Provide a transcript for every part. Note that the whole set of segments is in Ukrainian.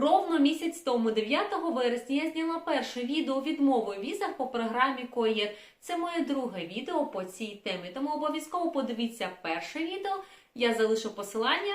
Ровно місяць тому, 9 вересня, я зняла перше відео відмови у візах по програмі КОЄР. Це моє друге відео по цій темі. Тому обов'язково подивіться перше відео. Я залишу посилання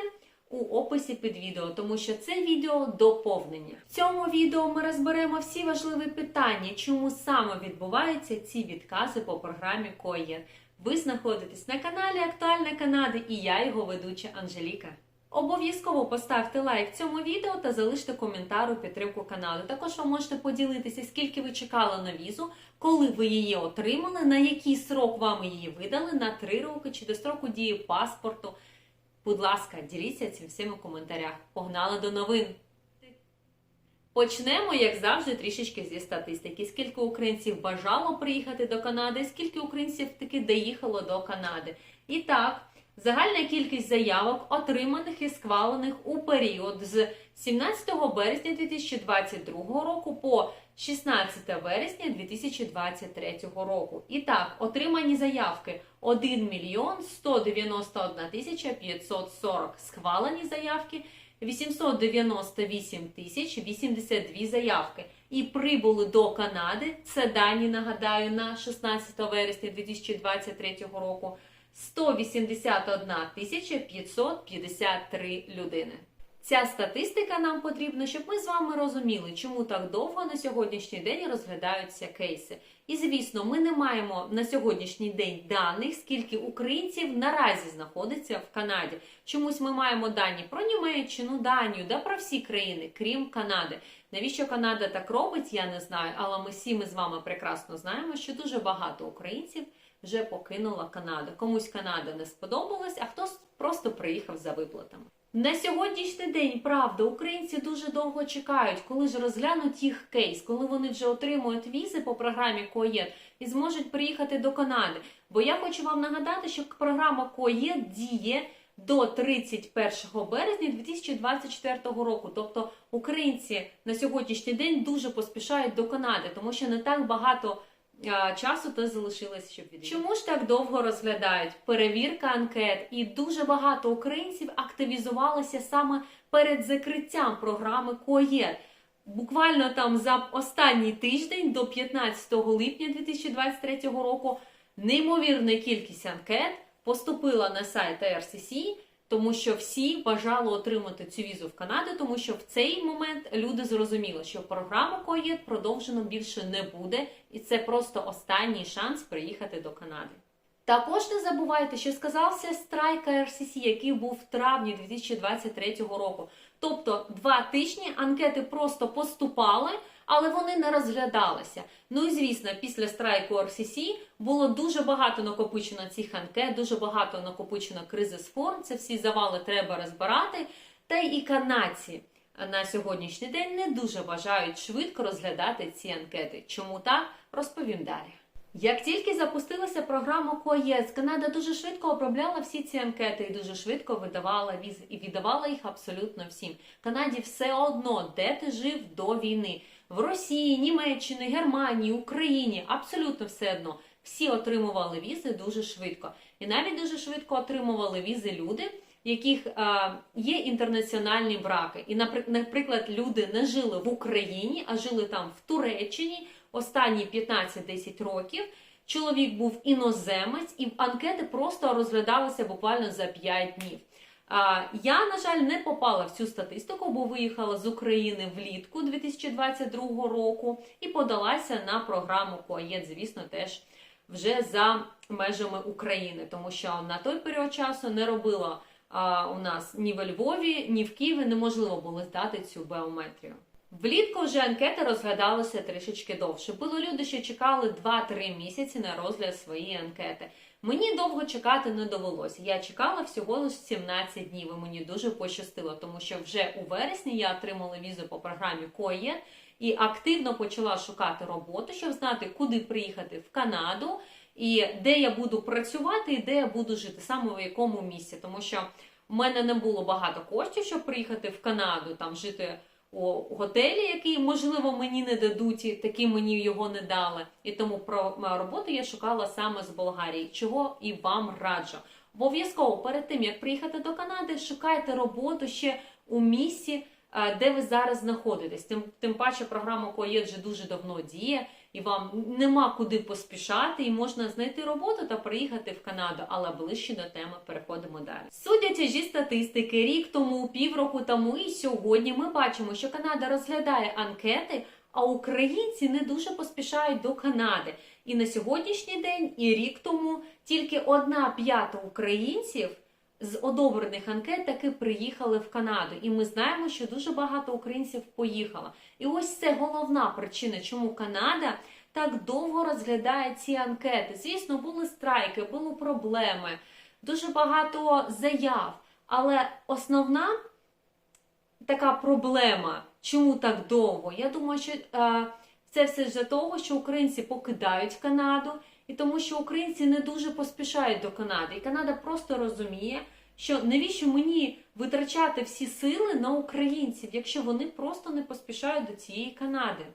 у описі під відео, тому що це відео доповнення. В цьому відео ми розберемо всі важливі питання, чому саме відбуваються ці відкази по програмі КОЄР. Ви знаходитесь на каналі Актуальна Канада і я його ведуча Анжеліка. Обов'язково поставте лайк цьому відео та залиште коментар у підтримку каналу. Також ви можете поділитися, скільки ви чекали на візу, коли ви її отримали, на який срок вам її видали, на 3 роки чи до строку дії паспорту. Будь ласка, діліться цим всім у коментарях. Погнали до новин! Почнемо, як завжди, трішечки зі статистики. Скільки українців бажало приїхати до Канади, скільки українців таки доїхало до Канади. І так, загальна кількість заявок, отриманих і схвалених у період з 17 березня 2022 року по 16 вересня 2023 року. І так, отримані заявки 1 мільйон 191 тисяча 540. Схвалені заявки 898 тисяч 82 заявки. І прибули до Канади. Це дані, нагадаю, на 16 вересня 2023 року. 181 553 людини. Ця статистика нам потрібна, щоб ми з вами розуміли, чому так довго на сьогоднішній день розглядаються кейси. І звісно, ми не маємо на сьогоднішній день даних, скільки українців наразі знаходиться в Канаді. Чомусь ми маємо дані про Німеччину, Данію, да про всі країни, крім Канади. Навіщо Канада так робить, я не знаю, але ми всі ми з вами прекрасно знаємо, що дуже багато українців вже покинула Канаду. Комусь Канада не сподобалась, а хтось просто приїхав за виплатами. На сьогоднішній день, правда, українці дуже довго чекають, коли ж розглянуть їх кейс, коли вони вже отримують візи по програмі КОЄД і зможуть приїхати до Канади. Бо я хочу вам нагадати, що програма КОЄД діє до 31 березня 2024 року. Тобто українці на сьогоднішній день дуже поспішають до Канади, тому що не так багато часу то залишилось, щоб відвідати. Чому ж так довго розглядають? Перевірка анкет, і дуже багато українців активізувалося саме перед закриттям програми КОЄР. Буквально там за останній тиждень до 15 липня 2023 року неймовірна кількість анкет поступила на сайт RCC, тому що всі бажали отримати цю візу в Канаду, тому що в цей момент люди зрозуміли, що програму КОЄД продовжено більше не буде, і це просто останній шанс приїхати до Канади. Також не забувайте, що сказався страйк RCC, який був в травні 2023 року. Тобто два тижні анкети просто поступали, але вони не розглядалися. Ну і звісно, після страйку RCC було дуже багато накопичено цих анкет, дуже багато накопичено кризи з форм. Це всі завали треба розбирати. Та й і канадці на сьогоднішній день не дуже бажають швидко розглядати ці анкети. Чому так? Розповім далі. Як тільки запустилася програма КОЄС, Канада дуже швидко обробляла всі ці анкети і дуже швидко видавала візи і віддавала їх абсолютно всім. Канаді все одно, де ти жив до війни. В Росії, Німеччині, Германії, Україні абсолютно все одно. Всі отримували візи дуже швидко. І навіть дуже швидко отримували візи люди, яких е, є інтернаціональні браки. І, наприклад, люди не жили в Україні, а жили там в Туреччині останні 15-10 років. Чоловік був іноземець, і анкети просто розглядалися буквально за 5 днів. Я, на жаль, не попала в цю статистику, бо виїхала з України влітку 2022 року і подалася на програму КОАЄД, звісно, теж вже за межами України, тому що на той період часу не робила у нас ні в Львові, ні в Києві неможливо було здати цю біометрію. Влітку вже анкети розглядалися трішечки довше. Були люди, що чекали 2-3 місяці на розгляд своєї анкети. Мені довго чекати не довелося. Я чекала всього лише 17 днів. і Мені дуже пощастило, тому що вже у вересні я отримала візу по програмі КОЄ і активно почала шукати роботу, щоб знати, куди приїхати в Канаду, і де я буду працювати, і де я буду жити, саме в якому місці. Тому що в мене не було багато коштів, щоб приїхати в Канаду, там жити у готелі, який, можливо, мені не дадуть, і такі мені його не дали. І тому про роботу я шукала саме з Болгарії, чого і вам раджу. Обов'язково перед тим як приїхати до Канади, шукайте роботу ще у місці, е, де ви зараз знаходитесь. Тим, тим паче програма коєдже дуже давно діє, і вам нема куди поспішати, і можна знайти роботу та приїхати в Канаду. Але ближче до теми переходимо далі. Судячи зі статистики, рік тому, півроку тому і сьогодні ми бачимо, що Канада розглядає анкети, а українці не дуже поспішають до Канади. І на сьогоднішній день, і рік тому тільки одна п'ята українців з одобрених анкет таки приїхали в Канаду. І ми знаємо, що дуже багато українців поїхало. І ось це головна причина, чому Канада так довго розглядає ці анкети. Звісно, були страйки, були проблеми, дуже багато заяв. Але основна така проблема, чому так довго? Я думаю, що е, це все з того, що українці покидають Канаду, і тому, що українці не дуже поспішають до Канади. І Канада просто розуміє, що навіщо мені витрачати всі сили на українців, якщо вони просто не поспішають до цієї Канади.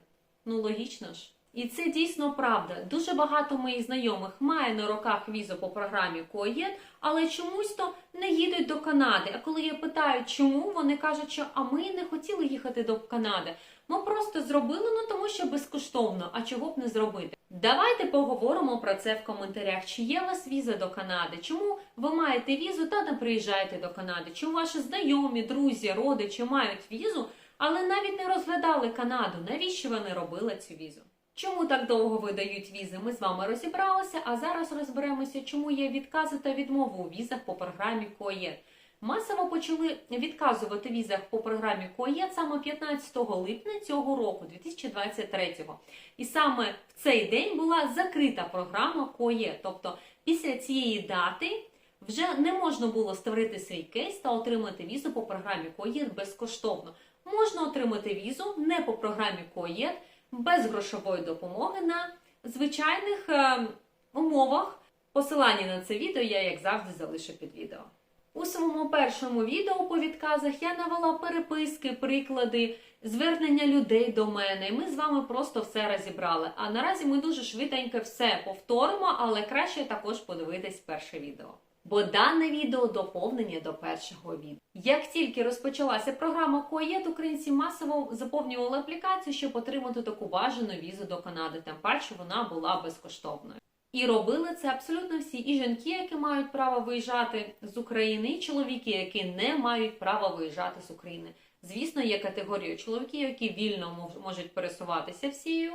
Ну логічно ж. І це дійсно правда. Дуже багато моїх знайомих має на руках візу по програмі КОЄД, але чомусь то не їдуть до Канади. А коли я питаю, чому, вони кажуть, що а ми не хотіли їхати до Канади. Ми просто зробили, ну тому що безкоштовно, а чого б не зробити. Давайте поговоримо про це в коментарях. Чи є у вас віза до Канади? Чому ви маєте візу та не приїжджаєте до Канади? Чому ваші знайомі, друзі, родичі мають візу, але навіть не розглядали Канаду? Навіщо вони робили цю візу? Чому так довго видають візи? Ми з вами розібралися, а зараз розберемося, чому є відкази та відмови у візах по програмі КОЄД. Масово почали відказувати візах по програмі КОЄД саме 15 липня цього року, 2023-го. І саме в цей день була закрита програма КОЄД. Тобто після цієї дати вже не можна було створити свій кейс та отримати візу по програмі КОЄД безкоштовно. Можна отримати візу не по програмі КОЄД, без грошової допомоги на звичайних е, умовах. Посилання на це відео я, як завжди, залишу під відео. У своєму першому відео по відказах я навела переписки, приклади, звернення людей до мене. І ми з вами просто все розібрали. А наразі ми дуже швиденько все повторимо, але краще також подивитись перше відео. Бо дане відео доповнення до першого відео. Як тільки розпочалася програма КОЄД, українці масово заповнювали аплікацію, щоб отримати таку бажану візу до Канади, тим паче вона була безкоштовною. І робили це абсолютно всі і жінки, які мають право виїжджати з України, і чоловіки, які не мають права виїжджати з України. Звісно, є категорія чоловіків, які вільно можуть пересуватися всією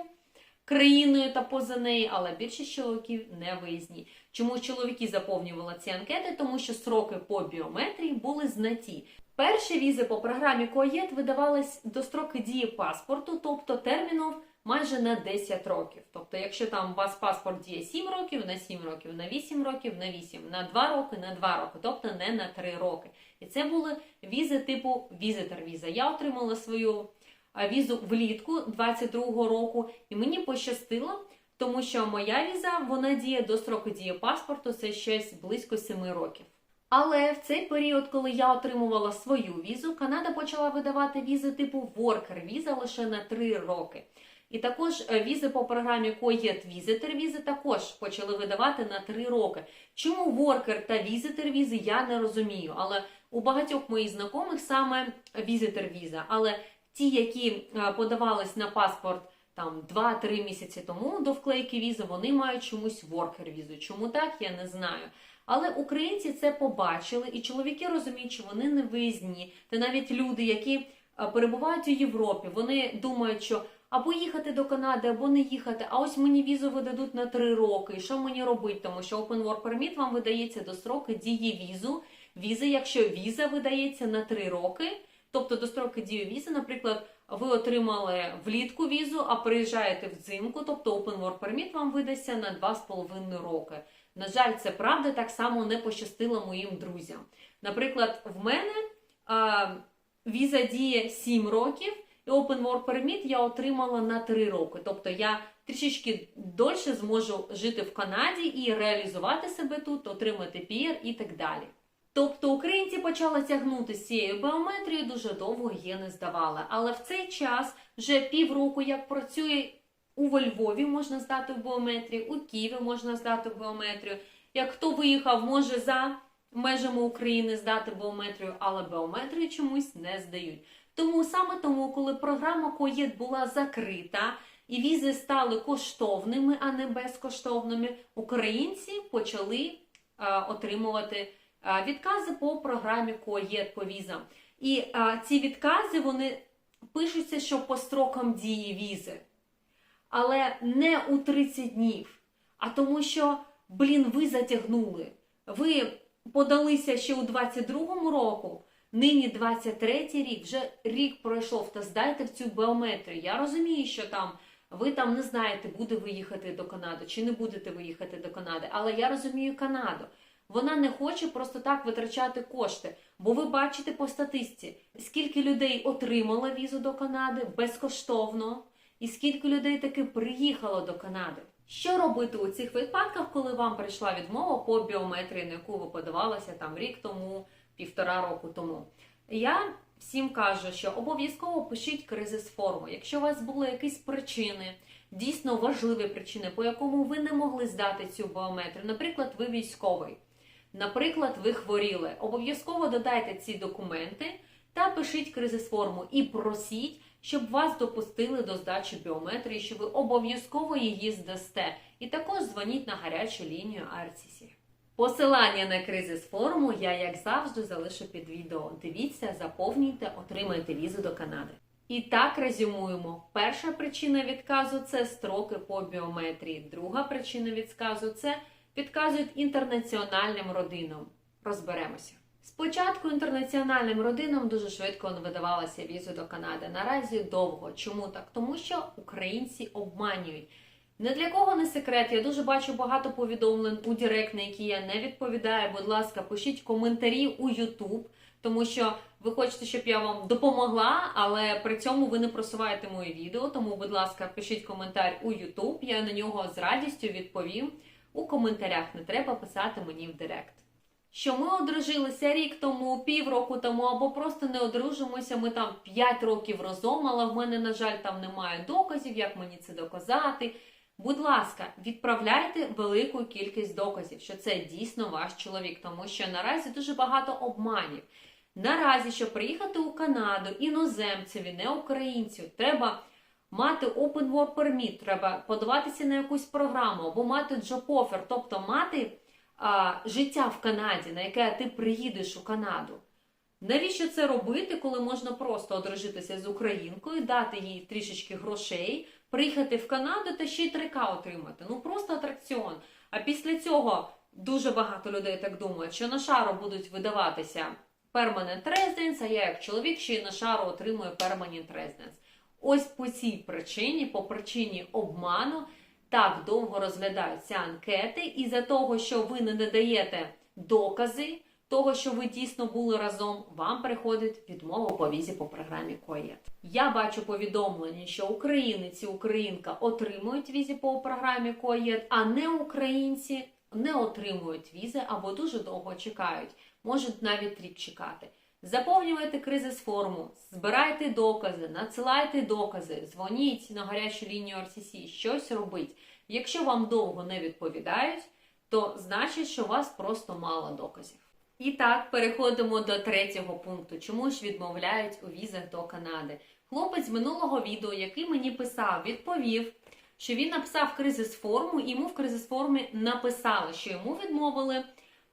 країною та поза неї, але більшість чоловіків не виїзні. Чому чоловіки заповнювали ці анкети? Тому що сроки по біометрії були знаті. Перші візи по програмі КОЄД видавались до строки дії паспорту, тобто термінов майже на 10 років. Тобто, якщо там у вас паспорт діє 7 років, на 7 років, на 8 років, на 8, на 2 роки, на 2 роки, тобто не на 3 роки. І це були візи типу візитор віза. Я отримала свою візу влітку 22-го року, і мені пощастило, тому що моя віза вона діє до строку дії паспорту, це щось близько 7 років. Але в цей період, коли я отримувала свою візу, Канада почала видавати візи типу Worker віза лише на 3 роки. І також е, візи по програмі КОЄД Візитер візи також почали видавати на 3 роки. Чому Worker та Візитер візи я не розумію, але у багатьох моїх знайомих саме Візитер віза. Але ті, які е, подавались на паспорт там 2-3 місяці тому до вклейки візи, вони мають чомусь Worker візу. Чому так, я не знаю. Але українці це побачили, і чоловіки розуміють, що вони не виїзні. Та навіть люди, які е, перебувають у Європі, вони думають, що або їхати до Канади, або не їхати. А ось мені візу видадуть на 3 роки. І що мені робити? Тому що Open Work Permit вам видається до строки дії візу. Візи, якщо віза видається на 3 роки, тобто до строки дії візи, наприклад, ви отримали влітку візу, а приїжджаєте взимку, тобто Open Work Permit вам видасться на 2,5 роки. На жаль, це правда, так само не пощастило моїм друзям. Наприклад, в мене а, віза діє 7 років, і Open Work Permit я отримала на 3 роки. Тобто я трішечки дольше зможу жити в Канаді і реалізувати себе тут, отримати пір і так далі. Тобто українці почали тягнути з цією біометрією, дуже довго її не здавали. Але в цей час вже півроку як працює у Львові, можна здати в біометрію, у Києві можна здати в біометрію. Як хто виїхав, може за межами України здати біометрію, але біометрію чомусь не здають. Тому саме тому, коли програма КОЄД була закрита і візи стали коштовними, а не безкоштовними, українці почали а, отримувати а, відкази по програмі КОЄД по візам. І а, ці відкази вони пишуться, що по строкам дії візи, але не у 30 днів, а тому, що, блін, ви затягнули. Ви подалися ще у 22-му року, нині 23-й рік, вже рік пройшов, та здайте в цю біометрію. Я розумію, що там ви там не знаєте, буде ви їхати до Канади чи не будете ви їхати до Канади, але я розумію Канаду. Вона не хоче просто так витрачати кошти, бо ви бачите по статистиці, скільки людей отримало візу до Канади безкоштовно, і скільки людей таки приїхало до Канади. Що робити у цих випадках, коли вам прийшла відмова по біометрії, на яку ви подавалися там рік тому, півтора року тому? Я всім кажу, що обов'язково пишіть кризис форму. Якщо у вас були якісь причини, дійсно важливі причини, по якому ви не могли здати цю біометрію, наприклад, ви військовий. Наприклад, ви хворіли. Обов'язково додайте ці документи та пишіть кризис форму і просіть, щоб вас допустили до здачі біометрії, що ви обов'язково її здасте. І також дзвоніть на гарячу лінію RCC. Посилання на кризис форму я, як завжди, залишу під відео. Дивіться, заповнюйте, отримайте візу до Канади. І так резюмуємо. Перша причина відказу це строки по біометрії. Друга причина відказу це підказують інтернаціональним родинам. Розберемося. Спочатку інтернаціональним родинам дуже швидко видавалася візу до Канади. Наразі довго. Чому так? Тому що українці обманюють. Не для кого не секрет. Я дуже бачу багато повідомлень у Директ, на які я не відповідаю. Будь ласка, пишіть коментарі у YouTube, тому що ви хочете, щоб я вам допомогла, але при цьому ви не просуваєте моє відео. Тому, будь ласка, пишіть коментар у YouTube. Я на нього з радістю відповім. У коментарях не треба писати мені в Директ. Що ми одружилися рік тому, півроку тому, або просто не одружимося. Ми там 5 років разом, але в мене, на жаль, там немає доказів, як мені це доказати. Будь ласка, відправляйте велику кількість доказів, що це дійсно ваш чоловік, тому що наразі дуже багато обманів. Наразі, щоб приїхати у Канаду іноземцеві, не українцю, треба мати Open Work Permit, треба подаватися на якусь програму або мати offer, тобто мати а, життя в Канаді, на яке ти приїдеш у Канаду. Навіщо це робити, коли можна просто одружитися з українкою, дати їй трішечки грошей, приїхати в Канаду та ще й 3К отримати? Ну просто атракціон. А після цього дуже багато людей так думають, що на шару будуть видаватися permanent residence, а я як чоловік ще й на шару отримую permanent residence. Ось по цій причині, по причині обману, так довго розглядаються анкети, і за того, що ви не надаєте докази того, що ви дійсно були разом, вам приходить відмова по візі по програмі КОЄТ. Я бачу повідомлення, що українець і українка отримують візі по програмі КОЄТ, а не українці не отримують візи або дуже довго чекають, можуть навіть рік чекати. Заповнюйте кризис форму, збирайте докази, надсилайте докази, дзвоніть на гарячу лінію RCC, щось робіть. Якщо вам довго не відповідають, то значить, що у вас просто мало доказів. І так, переходимо до третього пункту. Чому ж відмовляють у візах до Канади? Хлопець з минулого відео, який мені писав, відповів, що він написав кризис форму, і йому в кризис формі написали, що йому відмовили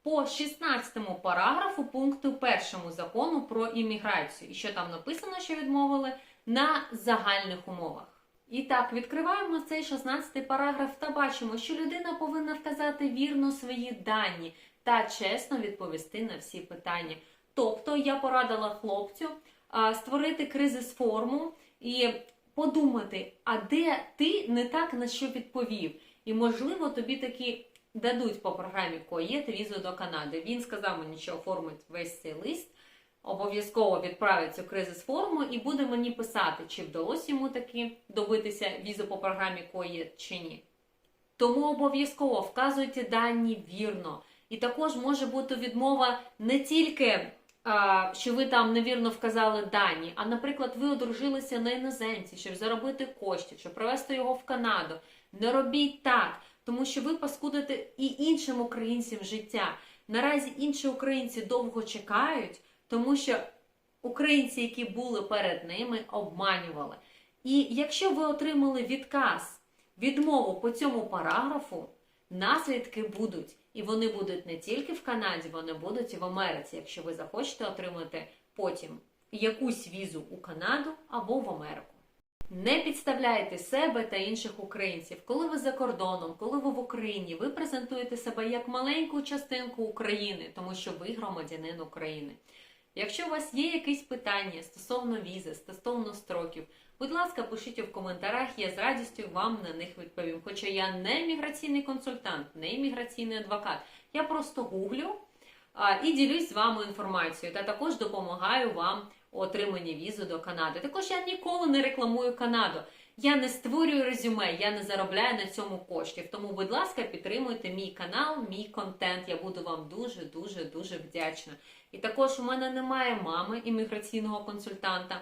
по 16 параграфу пункту 1 закону про імміграцію. І що там написано, що відмовили на загальних умовах. І так, відкриваємо цей 16 параграф та бачимо, що людина повинна вказати вірно свої дані та чесно відповісти на всі питання. Тобто я порадила хлопцю а, створити кризис форму і подумати, а де ти не так на що відповів. І можливо тобі таки дадуть по програмі КОЄТ візу до Канади. Він сказав мені, що оформить весь цей лист, обов'язково відправить цю кризис форму і буде мені писати, чи вдалося йому таки добитися візу по програмі КОЄТ чи ні. Тому обов'язково вказуйте дані вірно. І також може бути відмова не тільки, що ви там невірно вказали дані, а, наприклад, ви одружилися на іноземці, щоб заробити коштів, щоб привезти його в Канаду. Не робіть так, тому що ви паскудите і іншим українцям життя. Наразі інші українці довго чекають, тому що українці, які були перед ними, обманювали. І якщо ви отримали відказ, відмову по цьому параграфу, наслідки будуть. І вони будуть не тільки в Канаді, вони будуть і в Америці, якщо ви захочете отримати потім якусь візу у Канаду або в Америку. Не підставляйте себе та інших українців. Коли ви за кордоном, коли ви в Україні, ви презентуєте себе як маленьку частинку України, тому що ви громадянин України. Якщо у вас є якісь питання стосовно візи, стосовно строків, будь ласка, пишіть у коментарях, я з радістю вам на них відповім. Хоча я не міграційний консультант, не міграційний адвокат. Я просто гуглю а, і ділюсь з вами інформацією та також допомагаю вам у отриманні візу до Канади. Також я ніколи не рекламую Канаду. Я не створюю резюме, я не заробляю на цьому коштів. Тому, будь ласка, підтримуйте мій канал, мій контент. Я буду вам дуже, дуже, дуже вдячна. І також у мене немає мами імміграційного консультанта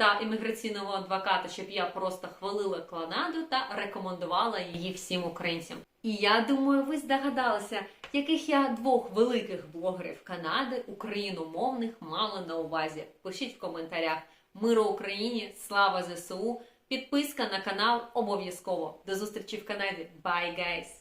та імміграційного адвоката, щоб я просто хвалила Канаду та рекомендувала її всім українцям. І я думаю, ви здогадалися, яких я двох великих блогерів Канади, україномовних мала на увазі. Пишіть в коментарях. Миру Україні, слава ЗСУ! Підписка на канал обов'язково. До зустрічі в Канаді. Bye, guys!